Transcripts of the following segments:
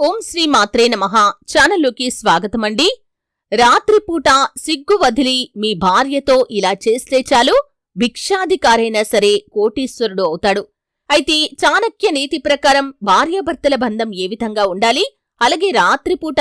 ఓం శ్రీ మాత్రే నమః. ఛానల్లోకి స్వాగతమండి. రాత్రిపూట సిగ్గు వదిలి మీ భార్యతో ఇలా చేస్తే చాలు భిక్షాధికారైనా సరే కోటీశ్వరుడు అవుతాడు. అయితే చాణక్య నీతి ప్రకారం భార్యాభర్తల బంధం ఏ విధంగా ఉండాలి? అలాగే రాత్రిపూట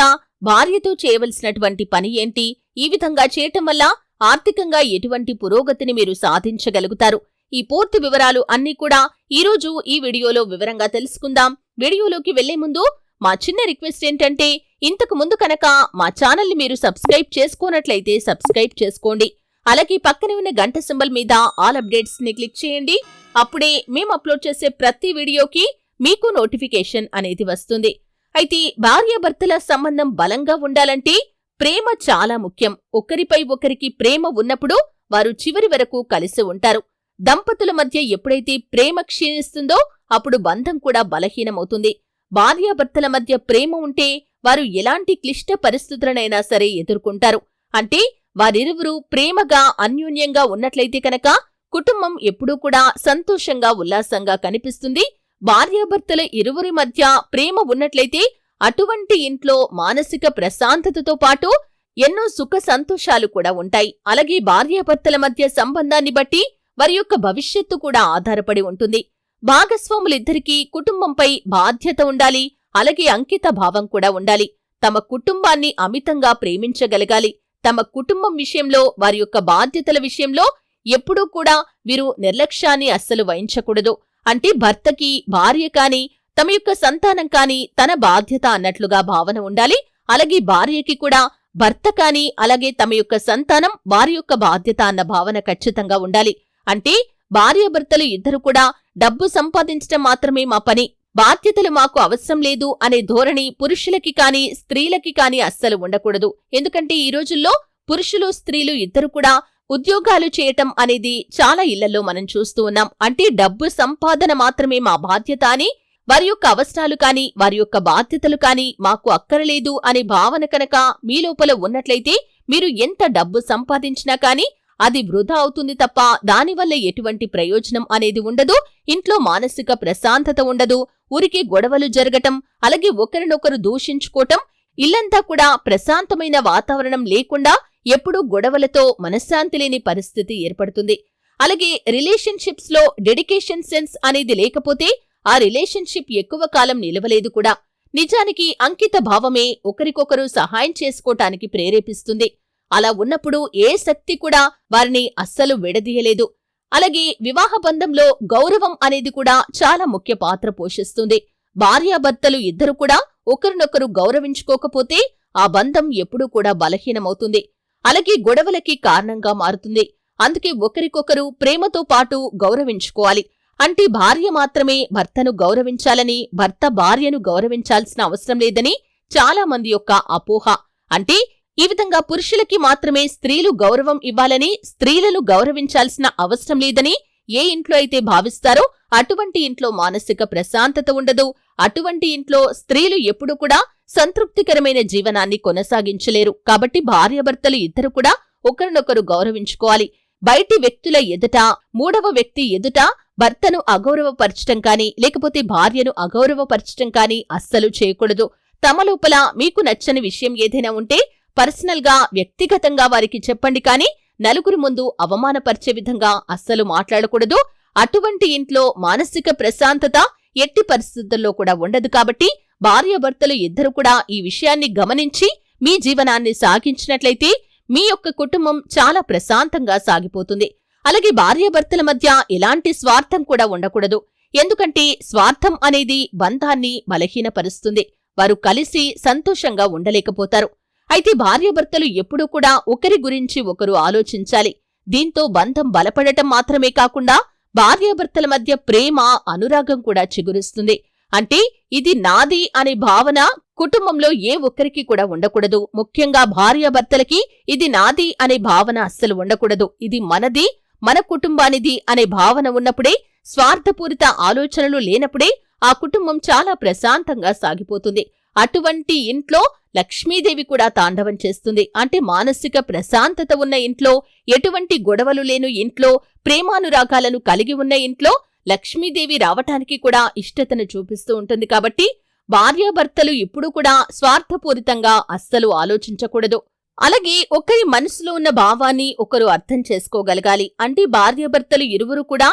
భార్యతో చేయవలసినటువంటి పని ఏంటి? ఈ విధంగా చేయటం వల్ల ఆర్థికంగా ఎటువంటి పురోగతిని మీరు సాధించగలుగుతారు? ఈ పూర్తి వివరాలు అన్నీ కూడా ఈరోజు ఈ వీడియోలో వివరంగా తెలుసుకుందాం. వీడియోలోకి వెళ్ళే ముందు మా చిన్న రిక్వెస్ట్ ఏంటంటే ఇంతకు ముందు కనుక మా ఛానల్ని మీరు సబ్స్క్రైబ్ చేసుకోనట్లయితే సబ్స్క్రైబ్ చేసుకోండి. అలాగే పక్కనే ఉన్న గంట సింబల్ మీద ఆల్ అప్డేట్స్ని క్లిక్ చేయండి. అప్పుడే మేము అప్లోడ్ చేసే ప్రతి వీడియోకి మీకు నోటిఫికేషన్ అనేది వస్తుంది. అయితే భార్యాభర్తల సంబంధం బలంగా ఉండాలంటే ప్రేమ చాలా ముఖ్యం. ఒకరిపై ఒకరికి ప్రేమ ఉన్నప్పుడు వారు చివరి వరకు కలిసి ఉంటారు. దంపతుల మధ్య ఎప్పుడైతే ప్రేమ క్షీణిస్తుందో అప్పుడు బంధం కూడా బలహీనమవుతుంది. భార్యాభర్తల మధ్య ప్రేమ ఉంటే వారు ఎలాంటి క్లిష్ట పరిస్థితులనైనా సరే ఎదుర్కొంటారు. అంటే వారిరువురు ప్రేమగా అన్యోన్యంగా ఉన్నట్లయితే కనుక కుటుంబం ఎప్పుడూ కూడా సంతోషంగా ఉల్లాసంగా కనిపిస్తుంది. భార్యాభర్తల ఇరువురి మధ్య ప్రేమ ఉన్నట్లయితే అటువంటి ఇంట్లో మానసిక ప్రశాంతతతో పాటు ఎన్నో సుఖ సంతోషాలు కూడా ఉంటాయి. అలాగే భార్యాభర్తల మధ్య సంబంధాన్ని బట్టి వారి యొక్క భవిష్యత్తు కూడా ఆధారపడి ఉంటుంది. భాగస్వాములిద్దరికీ కుటుంబంపై బాధ్యత ఉండాలి అలాగే అంకిత భావం కూడా ఉండాలి. తమ కుటుంబాన్ని అమితంగా ప్రేమించగలగాలి. తమ కుటుంబం విషయంలో వారి యొక్క బాధ్యతల విషయంలో ఎప్పుడూ కూడా వీరు నిర్లక్ష్యాన్ని అస్సలు వహించకూడదు. అంటే భర్తకి భార్య కాని తమ యొక్క సంతానం కాని తన బాధ్యత అన్నట్లుగా భావన ఉండాలి. అలాగే భార్యకి కూడా భర్త కాని అలాగే తమ యొక్క సంతానం వారి యొక్క బాధ్యత అన్న భావన ఖచ్చితంగా ఉండాలి. అంటే భార్యాభర్తలు ఇద్దరు కూడా డబ్బు సంపాదించటం మాత్రమే మా పని. బాధ్యతలు మాకు అవసరం లేదు అనే ధోరణి పురుషులకి కానీ స్త్రీలకి కానీ అస్సలు ఉండకూడదు. ఎందుకంటే ఈ రోజుల్లో పురుషులు స్త్రీలు ఇద్దరు కూడా ఉద్యోగాలు చేయటం అనేది చాలా ఇళ్ళలో మనం చూస్తూ ఉన్నాం. అంటే డబ్బు సంపాదన మాత్రమే మా బాధ్యత అని వారి యొక్క అవసరాలు కానీ వారి యొక్క బాధ్యతలు కానీ మాకు అక్కరలేదు అనే భావన కనుక మీ లోపల ఉన్నట్లయితే మీరు ఎంత డబ్బు సంపాదించినా కానీ అది వృధా అవుతుంది తప్ప దానివల్ల ఎటువంటి ప్రయోజనం అనేది ఉండదు. ఇంట్లో మానసిక ప్రశాంతత ఉండదు. ఉరికి గొడవలు జరగటం అలాగే ఒకరినొకరు దూషించుకోవటం ఇల్లంతా కూడా ప్రశాంతమైన వాతావరణం లేకుండా ఎప్పుడూ గొడవలతో మనశ్శాంతి లేని పరిస్థితి ఏర్పడుతుంది. అలాగే రిలేషన్షిప్స్లో డెడికేషన్ సెన్స్ అనేది లేకపోతే ఆ రిలేషన్షిప్ ఎక్కువ కాలం నిలవలేదు కూడా. నిజానికి అంకిత భావమే ఒకరికొకరు సహాయం చేసుకోటానికి ప్రేరేపిస్తుంది. అలా ఉన్నప్పుడు ఏ శక్తి కూడా వారిని అస్సలు విడదీయలేదు. అలాగే వివాహ బంధంలో గౌరవం అనేది కూడా చాలా ముఖ్య పాత్ర పోషిస్తుంది. భార్యాభర్తలు ఇద్దరు కూడా ఒకరినొకరు గౌరవించుకోకపోతే ఆ బంధం ఎప్పుడూ కూడా బలహీనమవుతుంది. అలాగే గొడవలకి కారణంగా మారుతుంది. అందుకే ఒకరికొకరు ప్రేమతో పాటు గౌరవించుకోవాలి. అంటే భార్య మాత్రమే భర్తను గౌరవించాలని భర్త భార్యను గౌరవించాల్సిన అవసరం లేదని చాలా మంది యొక్క అపోహ. అంటే ఈ విధంగా పురుషులకి మాత్రమే స్త్రీలు గౌరవం ఇవ్వాలని స్త్రీలను గౌరవించాల్సిన అవసరం లేదని ఏ ఇంట్లో అయితే భావిస్తారో అటువంటి ఇంట్లో మానసిక ప్రశాంతత ఉండదు. అటువంటి ఇంట్లో స్త్రీలు ఎప్పుడు కూడా సంతృప్తికరమైన జీవనాన్ని కొనసాగించలేరు. కాబట్టి భార్యాభర్తలు ఇద్దరు కూడా ఒకరినొకరు గౌరవించుకోవాలి. బయటి వ్యక్తుల ఎదుట మూడవ వ్యక్తి ఎదుట భర్తను అగౌరవపరచటం కాని లేకపోతే భార్యను అగౌరవపరచటం కాని అస్సలు చేయకూడదు. తమ లోపల మీకు నచ్చని విషయం ఏదైనా ఉంటే పర్సనల్గా వ్యక్తిగతంగా వారికి చెప్పండి కాని నలుగురు ముందు అవమానపరిచే విధంగా అస్సలు మాట్లాడకూడదు. అటువంటి ఇంట్లో మానసిక ప్రశాంతత ఎట్టి పరిస్థితుల్లో కూడా ఉండదు కాబట్టి భార్యాభర్తలు ఇద్దరు కూడా ఈ విషయాన్ని గమనించి మీ జీవనాన్ని సాగించినట్లయితే మీ యొక్క కుటుంబం చాలా ప్రశాంతంగా సాగిపోతుంది. అలాగే భార్యాభర్తల మధ్య ఎలాంటి స్వార్థం కూడా ఉండకూడదు. ఎందుకంటే స్వార్థం అనేది బంధాన్ని బలహీనపరుస్తుంది. వారు కలిసి సంతోషంగా ఉండలేకపోతారు. అయితే భార్యాభర్తలు ఎప్పుడూ కూడా ఒకరి గురించి ఒకరు ఆలోచించాలి. దీంతో బంధం బలపడటం మాత్రమే కాకుండా భార్యాభర్తల మధ్య ప్రేమ అనురాగం కూడా చిగురుస్తుంది. అంటే ఇది నాది అనే భావన కుటుంబంలో ఏ ఒక్కరికి కూడా ఉండకూడదు. ముఖ్యంగా భార్యాభర్తలకి ఇది నాది అనే భావన అస్సలు ఉండకూడదు. ఇది మనది మన కుటుంబానిది అనే భావన ఉన్నప్పుడే స్వార్థపూరిత ఆలోచనలు లేనప్పుడే ఆ కుటుంబం చాలా ప్రశాంతంగా సాగిపోతుంది. అటువంటి ఇంట్లో లక్ష్మీదేవి కూడా తాండవం చేస్తుంది. అంటే మానసిక ప్రశాంతత ఉన్న ఇంట్లో ఎటువంటి గొడవలు లేను ఇంట్లో ప్రేమానురాగాలను కలిగి ఉన్న ఇంట్లో లక్ష్మీదేవి రావటానికి కూడా ఇష్టతను చూపిస్తూ ఉంటుంది కాబట్టి భార్యాభర్తలు ఇప్పుడు కూడా స్వార్థపూరితంగా అస్సలు ఆలోచించకూడదు. అలాగే ఒకరి మనసులో ఉన్న భావాన్ని ఒకరు అర్థం చేసుకోగలగాలి. అంటే భార్యాభర్తలు ఇరువురు కూడా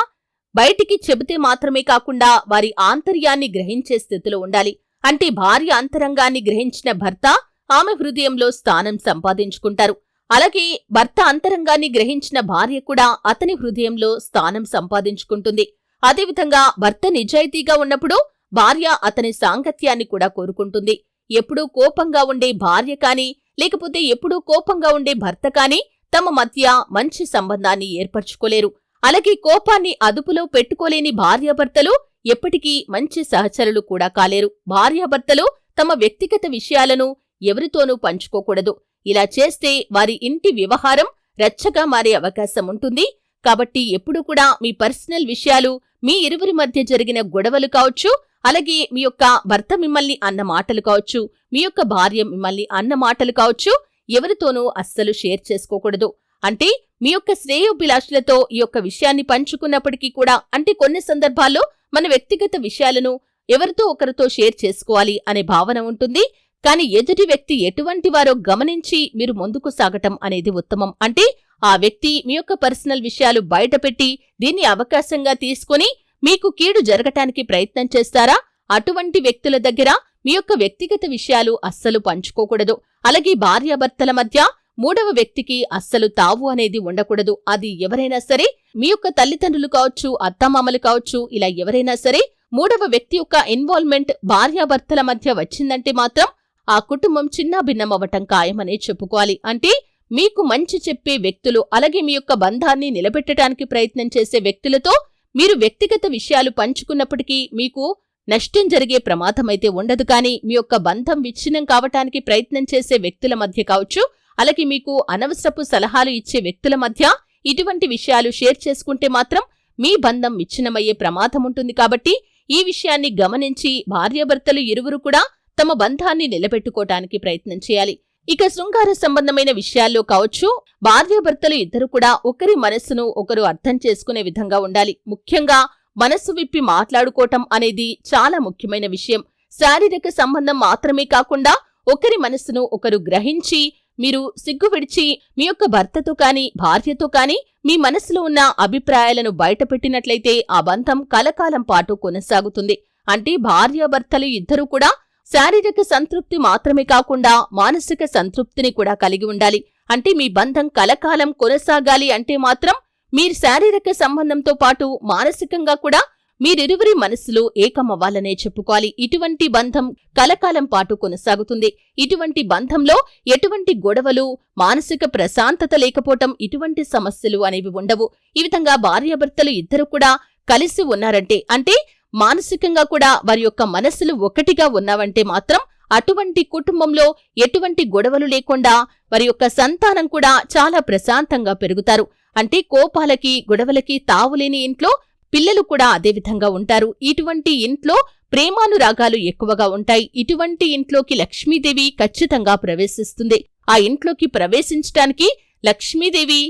బయటికి చెబితే మాత్రమే కాకుండా వారి ఆంతర్యాన్ని గ్రహించే స్థితిలో ఉండాలి. అంటే భార్య అంతరంగాన్ని గ్రహించిన భర్త ఆమె హృదయంలో స్థానం సంపాదించుకుంటారు. అలాగే భర్త అంతరంగాన్ని గ్రహించిన భార్య కూడా అతని హృదయంలో స్థానం సంపాదించుకుంటుంది. అదేవిధంగా భర్త నిజాయితీగా ఉన్నప్పుడు భార్య అతని సాంగత్యాన్ని కూడా కోరుకుంటుంది. ఎప్పుడూ కోపంగా ఉండే భార్య కాని లేకపోతే ఎప్పుడూ కోపంగా ఉండే భర్త కాని తమ మధ్య మంచి సంబంధాన్ని ఏర్పరచుకోలేరు. అలాగే కోపాన్ని అదుపులో పెట్టుకోలేని భార్యాభర్తలు ఎప్పటికీ మంచి సహచరులు కూడా కాలేరు. భార్యాభర్తలు తమ వ్యక్తిగత విషయాలను ఎవరితోనూ పంచుకోకూడదు. ఇలా చేస్తే వారి ఇంటి వ్యవహారం రచ్చగా మారే అవకాశం ఉంటుంది. కాబట్టి ఎప్పుడు కూడా మీ పర్సనల్ విషయాలు మీ ఇరువురి మధ్య జరిగిన గొడవలు కావచ్చు అలాగే మీ యొక్క భర్త మిమ్మల్ని అన్న మాటలు కావచ్చు మీ యొక్క భార్య మిమ్మల్ని అన్న మాటలు కావచ్చు ఎవరితోనూ అస్సలు షేర్ చేసుకోకూడదు. అంటే మీ యొక్క శ్రేయోభిలాషులతో ఈ యొక్క విషయాన్ని పంచుకున్నప్పటికీ కూడా అంటే కొన్ని సందర్భాల్లో మన వ్యక్తిగత విషయాలను ఎవరితో ఒకరితో షేర్ చేసుకోవాలి అనే భావన ఉంటుంది. కానీ ఎదుటి వ్యక్తి ఎటువంటి వారో గమనించి మీరు ముందుకు సాగటం అనేది ఉత్తమం. అంటే ఆ వ్యక్తి మీ యొక్క పర్సనల్ విషయాలు బయటపెట్టి దీన్ని అవకాశంగా తీసుకుని మీకు కీడు జరగటానికి ప్రయత్నం చేస్తారా? అటువంటి వ్యక్తుల దగ్గర మీ యొక్క వ్యక్తిగత విషయాలు అస్సలు పంచుకోకూడదు. అలాగే భార్యాభర్తల మధ్య మూడవ వ్యక్తికి అస్సలు తావు అనేది ఉండకూడదు. అది ఎవరైనా సరే మీ యొక్క తల్లిదండ్రులు కావచ్చు అత్తమామలు కావచ్చు ఇలా ఎవరైనా సరే మూడవ వ్యక్తి యొక్క ఇన్వాల్వ్మెంట్ భార్యాభర్తల మధ్య వచ్చిందంటే మాత్రం ఆ కుటుంబం చిన్న భిన్నమవ్వటం ఖాయమనే చెప్పుకోవాలి. అంటే మీకు మంచి చెప్పే వ్యక్తులు అలాగే మీ యొక్క బంధాన్ని నిలబెట్టడానికి ప్రయత్నం చేసే వ్యక్తులతో మీరు వ్యక్తిగత విషయాలు పంచుకున్నప్పటికీ మీకు నష్టం జరిగే ప్రమాదమైతే ఉండదు. కానీ మీ యొక్క బంధం విచ్ఛిన్నం కావటానికి ప్రయత్నం చేసే వ్యక్తుల మధ్య కావచ్చు అలాగే మీకు అనవసరపు సలహాలు ఇచ్చే వ్యక్తుల మధ్య ఇటువంటి విషయాలు షేర్ చేసుకుంటే మాత్రం మీ బంధం విచ్ఛిన్నమయ్యే ప్రమాదం ఉంటుంది కాబట్టి ఈ విషయాన్ని గమనించి భార్యాభర్తలు ఇరువురు కూడా తమ బంధాన్ని నిలబెట్టుకోవటానికి ప్రయత్నం చేయాలి. ఇక శృంగార సంబంధమైన విషయాల్లో కావచ్చు భార్యాభర్తలు ఇద్దరు కూడా ఒకరి మనస్సును ఒకరు అర్థం చేసుకునే విధంగా ఉండాలి. ముఖ్యంగా మనస్సు విప్పి మాట్లాడుకోవటం అనేది చాలా ముఖ్యమైన విషయం. శారీరక సంబంధం మాత్రమే కాకుండా ఒకరి మనస్సును ఒకరు గ్రహించి మీరు సిగ్గు విడిచి మీ యొక్క భర్తతో కాని భార్యతో కాని మీ మనసులో ఉన్న అభిప్రాయాలను బయటపెట్టినట్లయితే ఆ బంధం కలకాలం పాటు కొనసాగుతుంది. అంటే భార్యాభర్తలు ఇద్దరూ కూడా శారీరక సంతృప్తి మాత్రమే కాకుండా మానసిక సంతృప్తిని కూడా కలిగి ఉండాలి. అంటే మీ బంధం కలకాలం కొనసాగాలి అంటే మాత్రం మీరు శారీరక సంబంధంతో పాటు మానసికంగా కూడా మీరిరువురి మనసులు ఏకమవ్వాలనే చెప్పుకోవాలి. ఇటువంటి బంధం కలకాలం పాటు కొనసాగుతుంది. ఇటువంటి బంధంలో ఎటువంటి గొడవలు మానసిక ప్రశాంతత లేకపోవటం ఇటువంటి సమస్యలు అనేవి ఉండవు. ఈ విధంగా భార్యాభర్తలు ఇద్దరు కూడా కలిసి ఉన్నారంటే అంటే మానసికంగా కూడా వారి యొక్క మనసులు ఒకటిగా ఉన్నావంటే మాత్రం అటువంటి కుటుంబంలో ఎటువంటి గొడవలు లేకుండా వారి యొక్క సంతానం కూడా చాలా ప్రశాంతంగా పెరుగుతారు. అంటే కోపాలకి గొడవలకి తావులేని ఇంట్లో పిల్లలు కూడా అదేవిధంగా ఉంటారు. ఇటువంటి ఇంట్లో ప్రేమానురాగాలు ఎక్కువగా ఉంటాయి. ఇటువంటి ఇంట్లోకి లక్ష్మీదేవి ఖచ్చితంగా ప్రవేశిస్తుంది. ఆ ఇంట్లోకి ప్రవేశించటానికి లక్ష్మీదేవి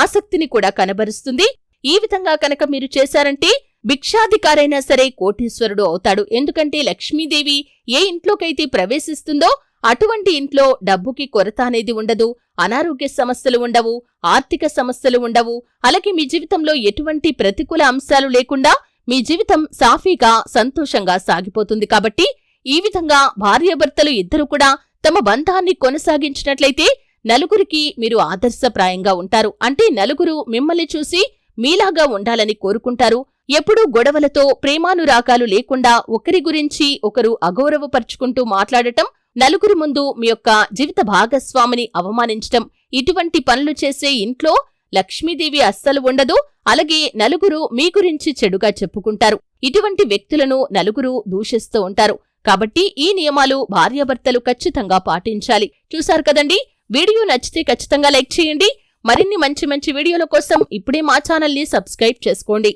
ఆసక్తిని కూడా కనబరుస్తుంది. ఈ విధంగా కనుక మీరు చేశారంటే భిక్షాధికారైనా సరే కోటీశ్వరుడు అవుతాడు. ఎందుకంటే లక్ష్మీదేవి ఏ ఇంట్లోకైతే ప్రవేశిస్తుందో అటువంటి ఇంట్లో డబ్బుకి కొరత అనేది ఉండదు అనారోగ్య సమస్యలు ఉండవు ఆర్థిక సమస్యలు ఉండవు. అలాగే మీ జీవితంలో ఎటువంటి ప్రతికూల అంశాలు లేకుండా మీ జీవితం సాఫీగా సంతోషంగా సాగిపోతుంది కాబట్టి ఈ విధంగా భార్యాభర్తలు ఇద్దరు కూడా తమ బంధాన్ని కొనసాగించినట్లయితే నలుగురికి మీరు ఆదర్శప్రాయంగా ఉంటారు. అంటే నలుగురు మిమ్మల్ని చూసి మీలాగా ఉండాలని కోరుకుంటారు. ఎప్పుడూ గొడవలతో ప్రేమానురాగాలు లేకుండా ఒకరి గురించి ఒకరు అగౌరవపరుచుకుంటూ మాట్లాడటం నలుగురి ముందు మీ యొక్క జీవిత భాగస్వామిని అవమానించటం ఇటువంటి పనులు చేసే ఇంట్లో లక్ష్మీదేవి అస్సలు ఉండదు. అలాగే నలుగురు మీ గురించి చెడుగా చెప్పుకుంటారు. ఇటువంటి వ్యక్తులను నలుగురు దూషిస్తూ ఉంటారు. కాబట్టి ఈ నియమాలు భార్యాభర్తలు ఖచ్చితంగా పాటించాలి. చూశారు కదండి? వీడియో నచ్చితే ఖచ్చితంగా లైక్ చేయండి. మరిన్ని మంచి మంచి వీడియోల కోసం ఇప్పుడే మా ఛానల్ని సబ్స్క్రైబ్ చేసుకోండి.